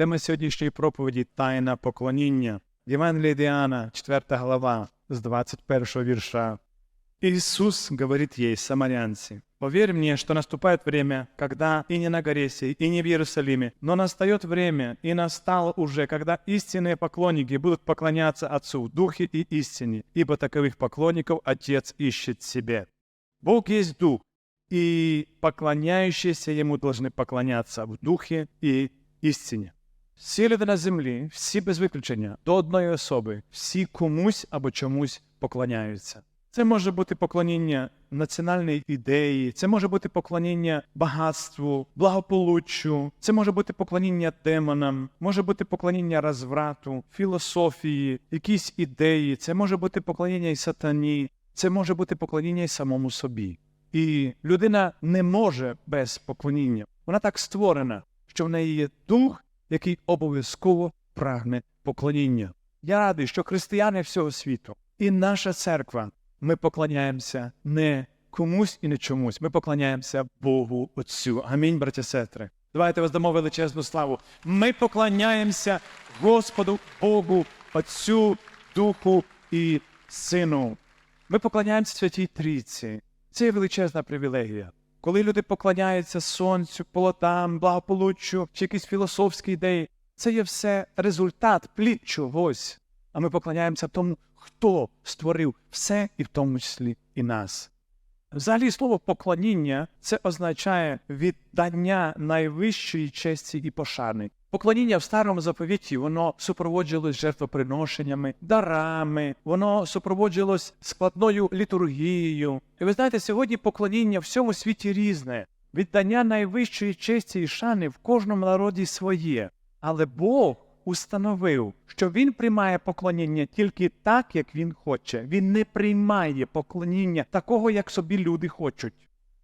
Тема сьогоднішньої проповіді Тайна поклоніння. Євангеліє Діана, 4 глава, з 21 вірша. Иисус говорит ей, самарянці, «Поверь мне, что наступает время, когда и не на горе сей, и не в Иерусалиме, но настает время, и настало уже, когда истинные поклонники будут поклоняться Отцу в Духе и истине, ибо таковых поклонников Отец ищет себе». Бог есть Дух, и поклоняющиеся Ему должны поклоняться в Духе и істині. Всі люди на землі, всі без виключення, до одної особи, всі комусь або чомусь поклоняються. Це може бути поклоніння національної ідеї, це може бути поклоніння багатству, благополуччю, це може бути поклоніння демонам, може бути поклоніння розврату, філософії, якісь ідеї, це може бути поклоніння і сатані, це може бути поклоніння і самому собі. І людина не може без поклоніння. Вона так створена, що в неї є дух, який обов'язково прагне поклоніння. Я радий, що християни всього світу і наша церква, ми поклоняємося не комусь і не чомусь. Ми поклоняємося Богу Отцю. Амінь, браті сестри. Давайте воздамо величезну славу. Ми поклоняємося Господу Богу, Отцю, Духу і Сину. Ми поклоняємося Святій Трійці. Це величезна привілегія. Коли люди поклоняються сонцю, полотам, благополуччю чи якісь філософські ідеї, це є все результат, плід чогось. А ми поклоняємося тому, хто створив все, і в тому числі і нас. Взагалі, слово поклоніння це означає віддання найвищої честі і пошани. Поклоніння в старому заповіті воно супроводжувалось жертвоприношеннями, дарами, воно супроводжувалось складною літургією. І ви знаєте, сьогодні поклоніння в всьому світі різне. Віддання найвищої честі і шани в кожному народі своє. Але Бог установив, що він приймає поклоніння тільки так, як він хоче. Він не приймає поклоніння такого, як собі люди хочуть.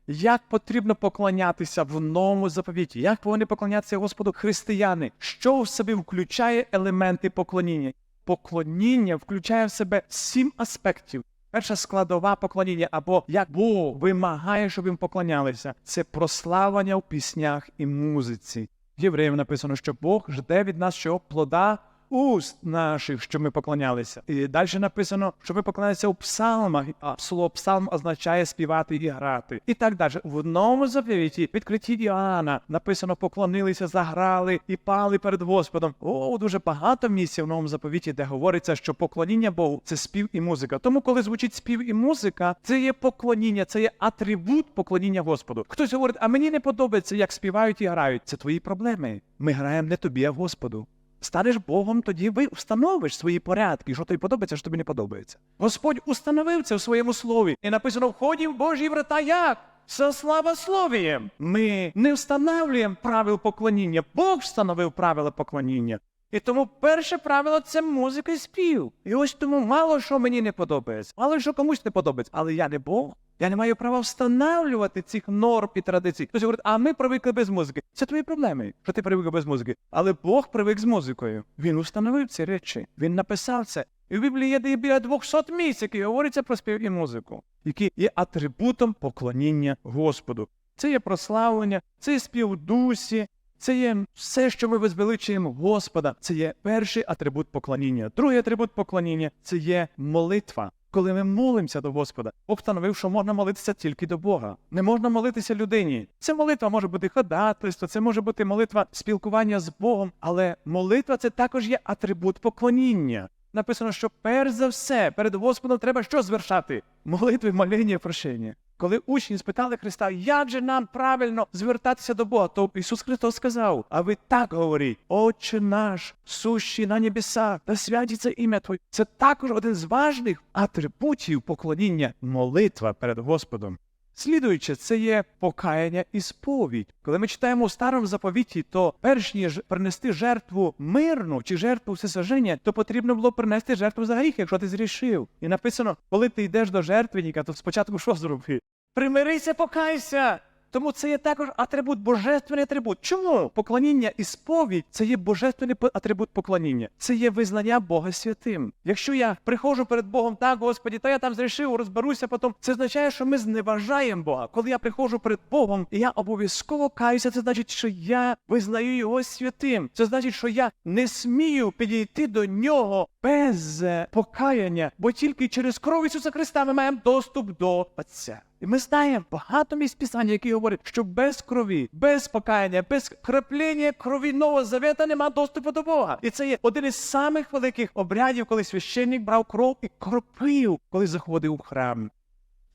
Як потрібно поклонятися в новому заповіті? Як повинні поклонятися Господу християни? Що в себе включає елементи поклоніння? Поклоніння включає в себе сім аспектів. Перша складова поклоніння, або як Бог вимагає, щоб їм поклонялися, це прославлення в піснях і музиці. Євреїв написано, що Бог жде від нас що плода уст наших, що ми поклонялися. І далі написано, що ми поклонялися у псалмах, а слово псалм означає співати і грати. І так далі. В одному заповіті, відкритті Іоанна, написано, поклонилися, заграли і пали перед Господом. О, дуже багато місць в новому заповіті, де говориться, що поклоніння Богу це спів і музика. Тому, коли звучить спів і музика, це є поклоніння, це є атрибут поклоніння Господу. Хтось говорить, а мені не подобається, як співають і грають. Це твої проблеми. Ми граємо не тобі, а Господу. Станеш Богом, тоді ви встановиш свої порядки, що тобі подобається, що тобі не подобається. Господь установив це в своєму слові. І написано: вході в Божі врата як? Со славословієм. Ми не встановлюємо правил поклоніння. Бог встановив правила поклоніння. І тому перше правило це музика і спів. І ось тому мало що мені не подобається, мало що комусь не подобається. Але я не Бог. Я не маю права встановлювати цих норм і традицій. Хтось говорить, а ми привикли без музики. Це твої проблеми, що ти привик без музики. Але Бог привик з музикою. Він установив ці речі. Він написав це. І в Біблії є біля 200 місць, які говориться про спів і музику, які є атрибутом поклоніння Господу. Це є прославлення, це є спів в дусі, це є все, що ми возвеличуємо Господа. Це є перший атрибут поклоніння. Другий атрибут поклоніння це є молитва. Коли ми молимося до Господа, Бог встановив, що можна молитися тільки до Бога. Не можна молитися людині. Це молитва може бути ходатайство, це може бути молитва спілкування з Богом, але молитва це також є атрибут поклоніння. Написано, що перш за все перед Господом треба що звершати? Молитви, моління прошення. Коли учні спитали Христа, як же нам правильно звертатися до Бога, то Ісус Христос сказав: А ви так говоріть, Отче наш, сущий на небесах, да святиться ім'я Твоє. Це також один з важних атрибутів поклоніння молитва перед Господом. Слідуючи, це є покаяння і сповідь. Коли ми читаємо у старому заповіті, то перш ніж принести жертву мирну чи жертву всесожження, то потрібно було принести жертву за гріх, якщо ти зрішив. І написано, коли ти йдеш до жертвенника, то спочатку що зроби? Примирися, покайся. Тому це є також атрибут, божественний атрибут. Чому? Поклоніння і сповідь це є божественний атрибут поклоніння. Це є визнання Бога святим. Якщо я приходжу перед Богом, так, Господі, та я там зрішив, розберуся потім. Це означає, що ми зневажаємо Бога. Коли я приходжу перед Богом, і я обов'язково каюся, це значить, що я визнаю його святим. Це значить, що я не смію підійти до нього без е, покаяння, бо тільки через кров Ісуса Христа ми маємо доступ до Отця. І ми знаємо багато місць писання, які говорять, що без крові, без покаяння, без краплення крові Нового Завета нема доступу до Бога. І це є один із самих великих обрядів, коли священник брав кров і кропив, коли заходив у храм.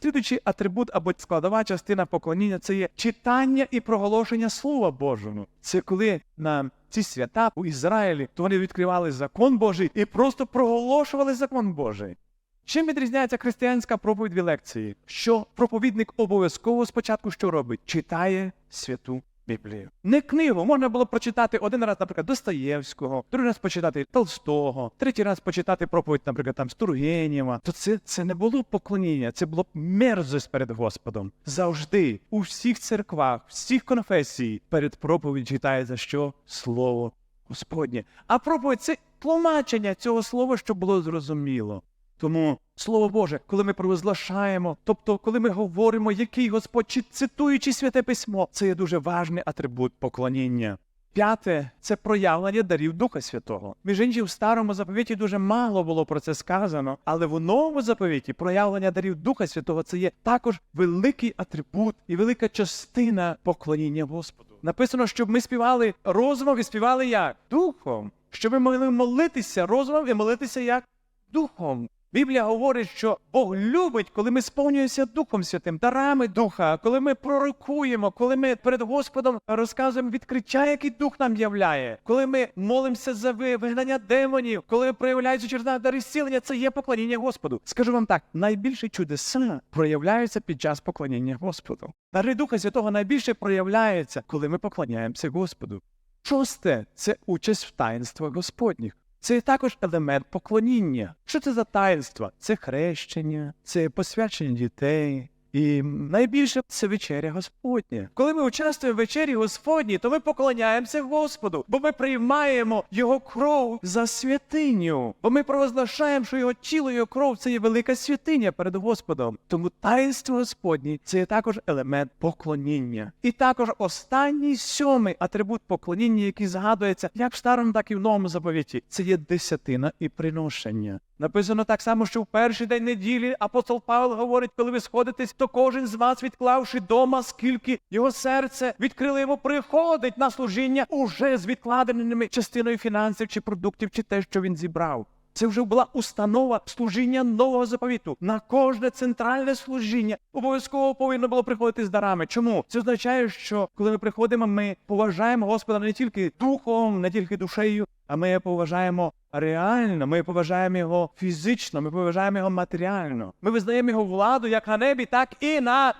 Слідуючий атрибут або складова частина поклоніння це є читання і проголошення Слова Божого. Це коли на ці свята у Ізраїлі, то вони відкривали закон Божий і просто проголошували закон Божий. Чим відрізняється християнська проповідь від лекції? Що проповідник обов'язково спочатку що робить? Читає святу Біблію. Не книгу можна було прочитати один раз, наприклад, Достоєвського, другий раз почитати Толстого, третій раз почитати проповідь, наприклад, там Стургенєва. То це, це не було поклоніння, це було мерзость перед Господом. Завжди у всіх церквах, всіх конфесій перед проповідь читається що? Слово Господнє. А проповідь це тлумачення цього слова, щоб було зрозуміло. Тому Слово Боже, коли ми провозглашаємо, тобто коли ми говоримо, який Господь, чи цитуючи святе письмо, це є дуже важний атрибут поклоніння. П'яте це проявлення дарів Духа Святого. Між іншим, в старому заповіті дуже мало було про це сказано, але в новому заповіті проявлення дарів Духа Святого це є також великий атрибут і велика частина поклоніння Господу. Написано, щоб ми співали розумом і співали як? Духом. Щоб ми могли молитися розумом і молитися як? Духом. Біблія говорить, що Бог любить, коли ми сповнюємося Духом Святим, дарами Духа, коли ми пророкуємо, коли ми перед Господом розказуємо відкриття, який Дух нам являє, коли ми молимося за вигнання демонів, коли проявляються через дари зцілення, це є поклоніння Господу. Скажу вам так: найбільші чудеса проявляються під час поклоніння Господу. Дари Духа Святого найбільше проявляються, коли ми поклоняємося Господу. Шосте це участь в таїнствах Господніх. Це також елемент поклоніння. Що це за таїнства? Це хрещення, це посвячення дітей. І найбільше це вечеря Господня. Коли ми участвуємо в вечері Господній, то ми поклоняємося Господу, бо ми приймаємо Його кров за святиню, бо ми провозглашаємо, що його тіло, його кров це є велика святиня перед Господом. Тому таїнство Господнє це є також елемент поклоніння. І також останній сьомий атрибут поклоніння, який згадується як в старому, так і в новому заповіті, це є десятина і приношення. Написано так само, що в перший день неділі апостол Павло говорить, коли ви сходитесь, то кожен з вас, відклавши дома, скільки його серце відкрило йому, приходить на служіння уже з відкладеними частиною фінансів чи продуктів, чи те, що він зібрав. Це вже була установа служіння нового заповіту. На кожне центральне служіння обов'язково повинно було приходити з дарами. Чому? Це означає, що коли ми приходимо, ми поважаємо Господа не тільки духом, не тільки душею, а ми поважаємо реально, ми поважаємо його фізично, ми поважаємо його матеріально. Ми визнаємо його владу як на небі, так і на,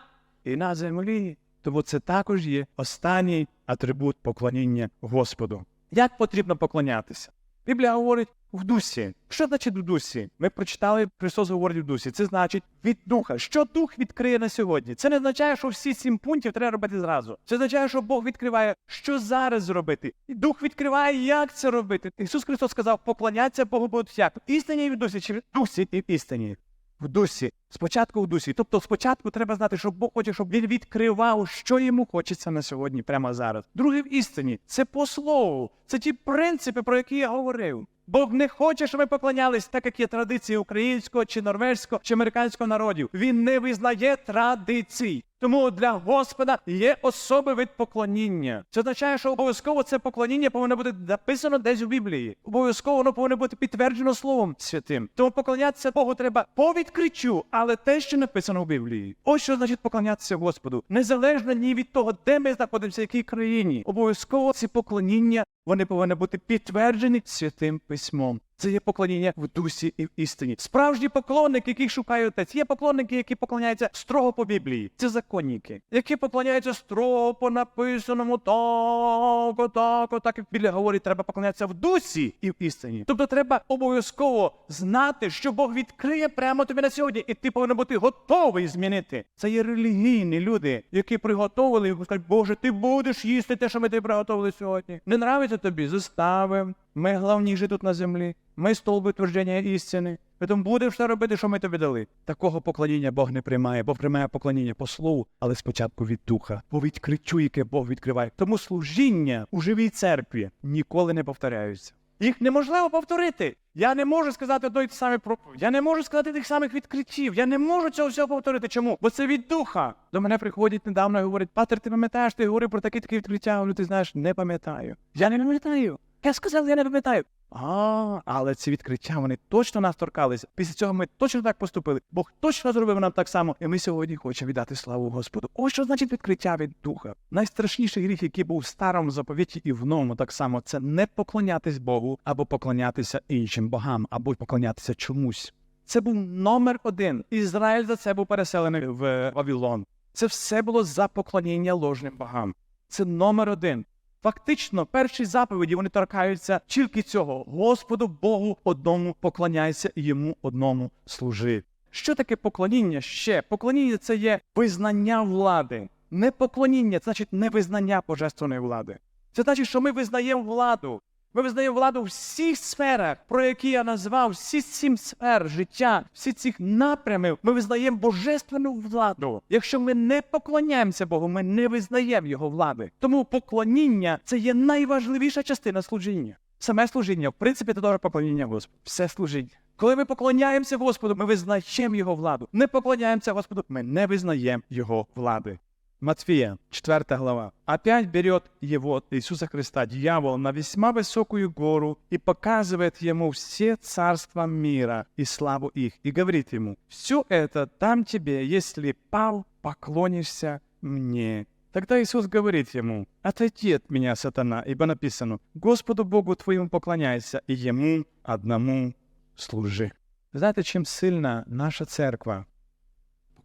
і на землі. Тому це також є останній атрибут поклоніння Господу. Як потрібно поклонятися? Біблія говорить в дусі. Що значить в дусі? Ми прочитали, Христос говорить в дусі. Це значить від духа. Що дух відкриє на сьогодні? Це не означає, що всі сім пунктів треба робити зразу. Це означає, що Бог відкриває, що зараз зробити. І дух відкриває, як це робити. Ісус Христос сказав, поклоняться Богу будуть як? Істині і в дусі, чи в дусі і в істині. В дусі. Спочатку в дусі. Тобто спочатку треба знати, що Бог хоче, щоб він відкривав, що йому хочеться на сьогодні, прямо зараз. Друге в істині це по слову. Це ті принципи, про які я говорив. Бог не хоче, щоб ми поклонялись, так як є традиції українського, чи норвезького, чи американського народів. Він не визнає традицій. Тому для Господа є особи від поклоніння. Це означає, що обов'язково це поклоніння повинно бути написано десь у Біблії. Обов'язково воно повинно бути підтверджено Словом Святим. Тому поклонятися Богу треба по відкриттю, але те, що написано в Біблії. Ось що значить поклонятися Господу. Незалежно ні від того, де ми знаходимося, в якій країні. Обов'язково ці поклоніння вони повинні бути підтверджені святим письмом. Це є поклоніння в дусі і в істині. Справжні поклонники, яких шукає отець. Є поклонники, які поклоняються строго по Біблії. Це законники, які поклоняються строго по написаному так, отак, отак. Як Біблія говорить, треба поклонятися в дусі і в істині. Тобто треба обов'язково знати, що Бог відкриє прямо тобі на сьогодні, і ти повинен бути готовий змінити. Це є релігійні люди, які приготовили і кажуть, Боже, ти будеш їсти те, що ми тобі приготовили сьогодні. Не нравиться тобі, заставимо. Ми головніші тут на землі. Ми столби твердження істини. Тому будеш все робити, що ми тобі дали. Такого поклоніння Бог не приймає, Бог приймає поклоніння по слову, але спочатку від духа, по відкриттю, яке Бог відкриває. Тому служіння у живій церкві ніколи не повторяються. Їх неможливо повторити. Я не можу сказати одної самі проповіді. Я не можу сказати тих самих відкриттів. Я не можу цього всього повторити. Чому? Бо це від духа. До мене приходять недавно і говорять, Патер, ти пам'ятаєш, ти говорив про такі такі відкриття. Я говорю, ти знаєш, не пам'ятаю. Я не пам'ятаю. Я сказав, я не пам'ятаю. А, але ці відкриття вони точно нас торкалися. Після цього ми точно так поступили. Бог точно зробив нам так само. І ми сьогодні хочемо віддати славу Господу. Ось що значить відкриття від духа. Найстрашніший гріх, який був в старому заповіті і в новому, так само це не поклонятись Богу або поклонятися іншим богам, або поклонятися чомусь. Це був номер один. Ізраїль за це був переселений в Вавилон. Це все було за поклоніння ложним богам. Це номер один. Фактично, перші заповіді вони торкаються тільки цього. Господу Богу одному поклоняйся і йому одному служи. Що таке поклоніння ще? Поклоніння це є визнання влади. Не поклоніння, це значить невизнання божественної влади. Це значить, що ми визнаємо владу. Ми визнаємо владу в всіх сферах, про які я назвав, всі сім сфер життя, всі цих напрямів. Ми визнаємо божественну владу. Якщо ми не поклоняємося Богу, ми не визнаємо Його влади. Тому поклоніння це є найважливіша частина служіння. Саме служіння, в принципі, це теж поклоніння Господу. Все служіння. Коли ми поклоняємося Господу, ми визнаємо Його владу. Не поклоняємося Господу, ми не визнаємо Його влади. Матфея, 4 глава. Опять берет его, Иисуса Христа, дьявол, на весьма высокую гору и показывает ему все царства мира и славу их, и говорит ему, все это дам тебе, если пал, поклонишься мне. Тогда Иисус говорит ему, отойди от меня, сатана, ибо написано, Господу Богу твоему поклоняйся, и Ему одному служи. Знаєте, чим сильна наша церква?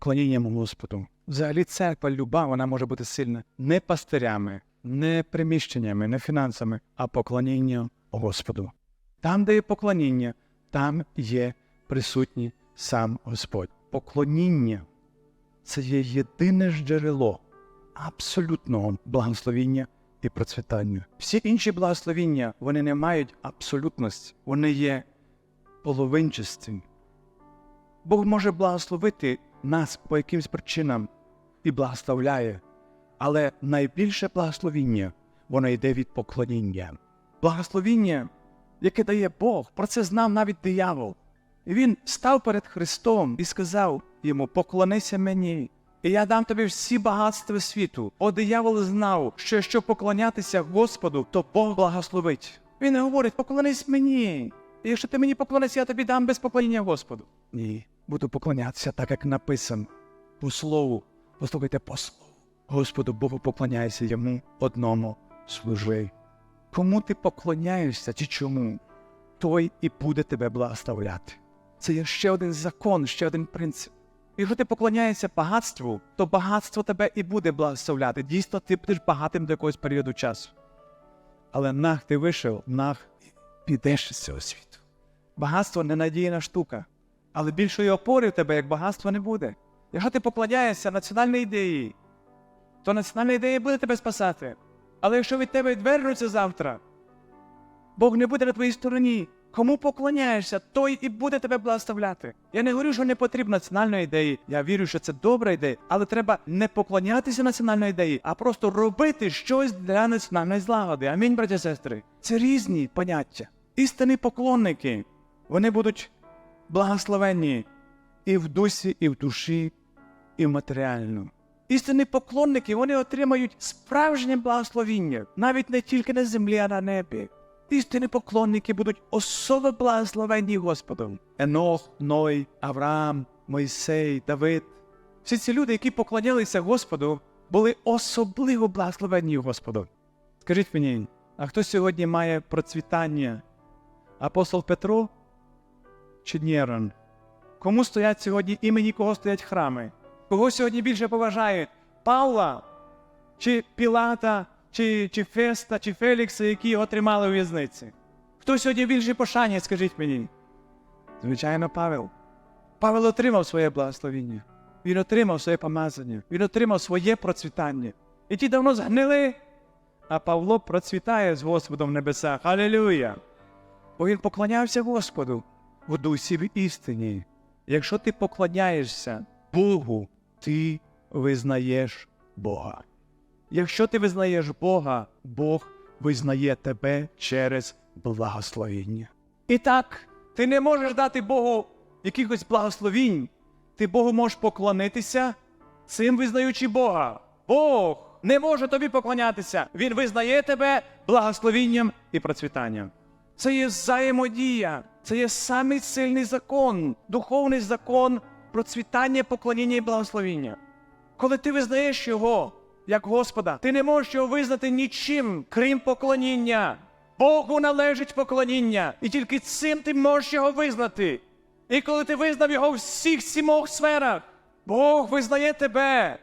Поклонінням Господу. Взагалі церква люба, вона може бути сильна не пастирями, не приміщеннями, не фінансами, а поклонінням Господу. Там, де є поклоніння, там є присутній сам Господь. Поклоніння це є єдине ж джерело абсолютного благословіння і процвітання. Всі інші благословіння вони не мають абсолютності, вони є половинчасті. Бог може благословити нас по якимсь причинам і благословляє, але найбільше благословіння воно йде від поклоніння. Благословіння, яке дає Бог, про це знав навіть диявол. І він став перед Христом і сказав йому: Поклонися мені, і я дам тобі всі багатства світу. О, диявол знав, що якщо поклонятися Господу, то Бог благословить. Він говорить, поклонись мені. І якщо ти мені поклонишся, я тобі дам без поклоніння Господу. Ні, буду поклонятися так, як написано. По слову, послухайте по слову. Господу Богу поклоняйся йому одному служи. Кому ти поклоняєшся чи чому, той і буде тебе благословляти. Це є ще один закон, ще один принцип. Якщо ти поклоняєшся багатству, то багатство тебе і буде благословляти. Дійсно, ти будеш багатим до якогось періоду часу. Але нах ти вийшов, нах підеш з цього світу. Багатство ненадійна штука, але більшої опори в тебе як багатство не буде. Якщо ти поклоняєшся національній ідеї, то національна ідея буде тебе спасати. Але якщо від тебе відвернуться завтра, Бог не буде на твоїй стороні. Кому поклоняєшся, той і буде тебе благословляти. Я не говорю, що не потрібна національна ідея. Я вірю, що це добра ідея, але треба не поклонятися національній ідеї, а просто робити щось для національної злагоди. Амінь, браті і сестри. Це різні поняття. Істинні поклонники, вони будуть благословенні і в дусі, і в душі, і в матеріальну. Істинні поклонники вони отримають справжнє благословіння, навіть не тільки на землі, а на небі. Істинні поклонники будуть особо благословенні Господом. Енох, Ной, Авраам, Мойсей, Давид. Всі ці люди, які поклонялися Господу, були особливо благословенні Господом. Скажіть мені, а хто сьогодні має процвітання? Апостол Петро чи Нєрон? Кому стоять сьогодні імені кого стоять храми? Кого сьогодні більше поважають? Павла чи Пілата, чи, чи Феста, чи Фелікса, які його тримали у в'язниці? Хто сьогодні більше пошанює, скажіть мені? Звичайно, Павел. Павел отримав своє благословіння. Він отримав своє помазання, він отримав своє процвітання. І ті давно згнили, а Павло процвітає з Господом в небесах. Алілюя! Бо він поклонявся Господу в дусі в істині. Якщо ти поклоняєшся Богу, ти визнаєш Бога. Якщо ти визнаєш Бога, Бог визнає тебе через благословіння. І так, ти не можеш дати Богу якихось благословінь. Ти Богу можеш поклонитися, цим визнаючи Бога. Бог не може тобі поклонятися. Він визнає тебе благословінням і процвітанням. Це є взаємодія, це є самий сильний закон, духовний закон процвітання, поклоніння і благословіння. Коли ти визнаєш його як Господа, ти не можеш його визнати нічим, крім поклоніння. Богу належить поклоніння, і тільки цим ти можеш його визнати. І коли ти визнав його в всіх сімох сферах, Бог визнає тебе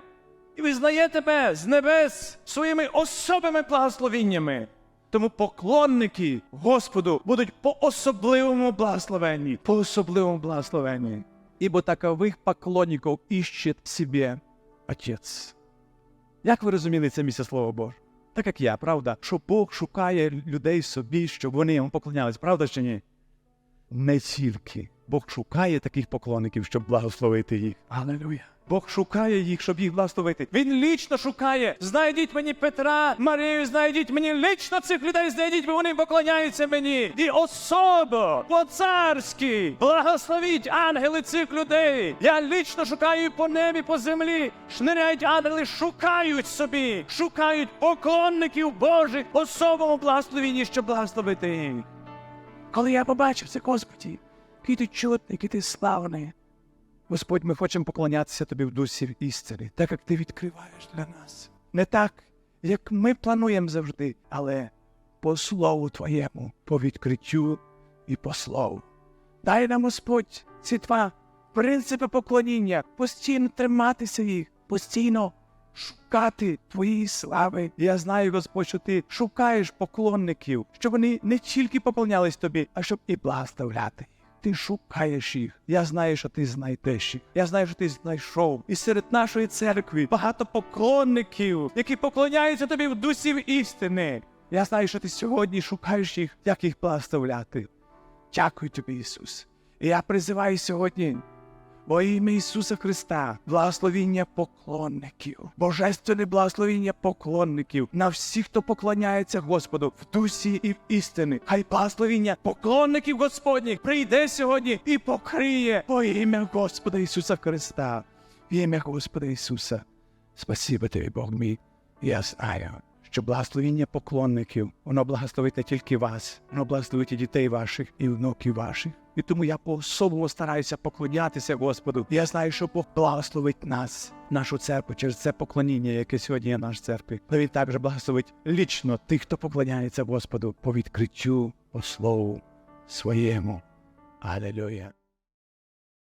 і визнає тебе з небес своїми особими благословіннями. Тому поклонники Господу будуть по особливому благословенні, по особливому благословенні. Ібо такових поклонників іщет себе Отець. Як ви розуміли це місце Слово Боже? Так як я, правда, що Бог шукає людей собі, щоб вони йому поклонялись, правда чи ні? Не тільки. Бог шукає таких поклонників, щоб благословити їх. Алелуя. Бог шукає їх, щоб їх благословити. Він лічно шукає. Знайдіть мені Петра, Марію, знайдіть мені лічно цих людей, знайдіть, бо вони поклоняються мені. І особо, по-царськи, благословіть ангели цих людей. Я лічно шукаю по небі, по землі. Шниряють ангели, шукають собі, шукають поклонників Божих особому благословенні, щоб благословити їх. Коли я побачив це, Господі, який ти чудний, який ти славний. Господь, ми хочемо поклонятися тобі в дусі істини, так як ти відкриваєш для нас. Не так, як ми плануємо завжди, але по слову Твоєму, по відкриттю і по слову. Дай нам, Господь, ці два принципи поклоніння, постійно триматися їх, постійно шукати Твоєї слави. Я знаю, Господь, що ти шукаєш поклонників, щоб вони не тільки поклонялись тобі, а щоб і благословляти. Ти шукаєш їх. Я знаю, що ти знайдеш їх. Я знаю, що ти знайшов. І серед нашої церкви багато поклонників, які поклоняються тобі в дусі істини. Я знаю, що ти сьогодні шукаєш їх, як їх благословляти. Дякую тобі, Ісус. І я призиваю сьогодні во ім'я Ісуса Христа, благословіння поклонників, божественне благословіння поклонників на всіх, хто поклоняється Господу в дусі і в істини. Хай благословіння поклонників Господніх прийде сьогодні і покриє во ім'я Господа Ісуса Христа. В ім'я Господа Ісуса. Спасибо тобі, Бог мій. Я знаю, що благословіння поклонників, воно благословить не тільки вас, воно благословить і дітей ваших, і внуків ваших. І тому я по-особливо стараюся поклонятися Господу. Я знаю, що Бог благословить нас, нашу церкву, через це поклоніння, яке сьогодні є в нашій церкві. Але він також благословить лічно тих, хто поклоняється Господу по відкриттю, по слову своєму. Алелуя.